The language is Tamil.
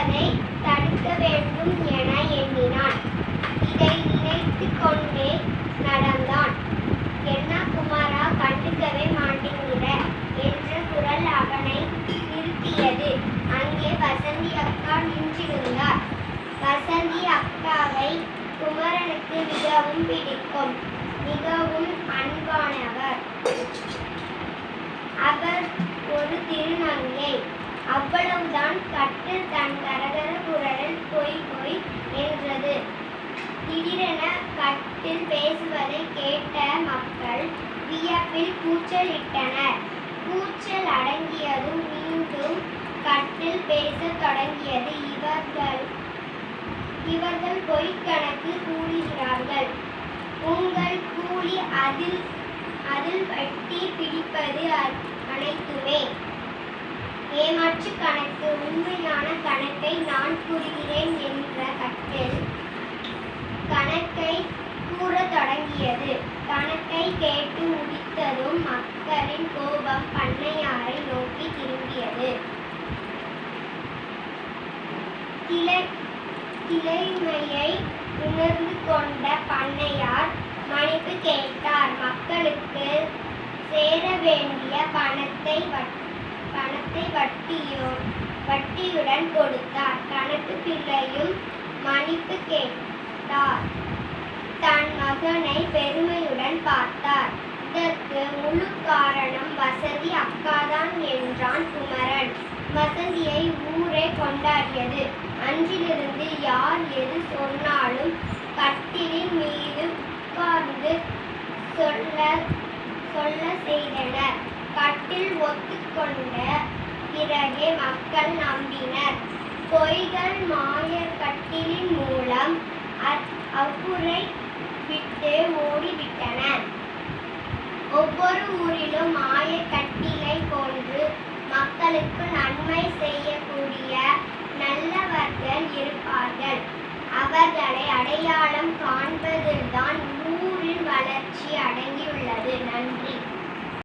நடப்பதை தடுக்க வேண்டும் என எண்ணினான். இதை நினைத்து கொண்டே நடந்தான். என்ன குமாரா கண்டுக்கவே மாட்டேங்கிற என்ற குரல் அவனை நிறுத்தியது. அங்கே வசந்தி அக்கா நின்றிருந்தார். வசந்தி அக்காவை குமரனுக்கு மிகவும் பிடிக்கும் மிகவும் அன்பானவர். அவர் ஒரு திருநாள் அவ்வளவுதான் கட்டில் தன் கரகர குரலில் பொய் பொய் என்றது திடீரென கட்டில் பேசுவதை கேட்ட மக்கள் வியப்பில் கூச்சலிட்டனர். கூச்சல் அடங்கியதும் மீண்டும் கட்டில் பேசத் தொடங்கியது. இவர்கள் இவர்கள் பொய் கணக்கு கூறுகிறார்கள். உங்கள் கூலி அதில் அதில் வட்டி பிடிப்பது அனைத்துமே. ஏமாற்று கணக்கு உண்மையான கணக்கை நான் கூறுகிறேன் என்ற கட்டில் கணக்கை கூற தொடங்கியது. கணக்கை கேட்டு முடித்ததும் மக்களின் கோபம் பண்ணையாரை நோக்கி திரும்பியது. கிளை கிளைமையை உணர்ந்து கொண்ட பண்ணையார் மன்னிப்பு கேட்டார். மக்களுக்கு சேர வேண்டிய பணத்தை வட்டி பணத்தை வட்டியோ வட்டியுடன் கொடுத்தார். கணக்கு பிள்ளையும் மன்னிப்பு கேட்டார். தன் மகனை பெருமையுடன் பார்த்தார். இதற்கு முழு காரணம் வசதி அக்காதான் என்றான் குமரன். வசந்தியை ஊரே கொண்டாடியது. அன்றிலிருந்து யார் எது சொன்னாலும் கட்டிலின் மீது உட்கார்ந்து சொல்ல சொல்ல செய்தனர். கட்டில் ஒத்துக்கொண்ட பிறகே மக்கள் நம்பினர். பொய்கள் மாய கட்டிலின் மூலம் அவ்வுரை விட்டு ஓடிவிட்டன. ஒவ்வொரு ஊரிலும் மாய கட்டிலை போன்று மக்களுக்கு நன்மை செய்யக்கூடிய நல்லவர்கள் இருப்பார்கள். அவர்களை அடையாளம் காண்பதில்தான் ஊரின் வளர்ச்சி அடங்கியுள்ளது. நன்றி.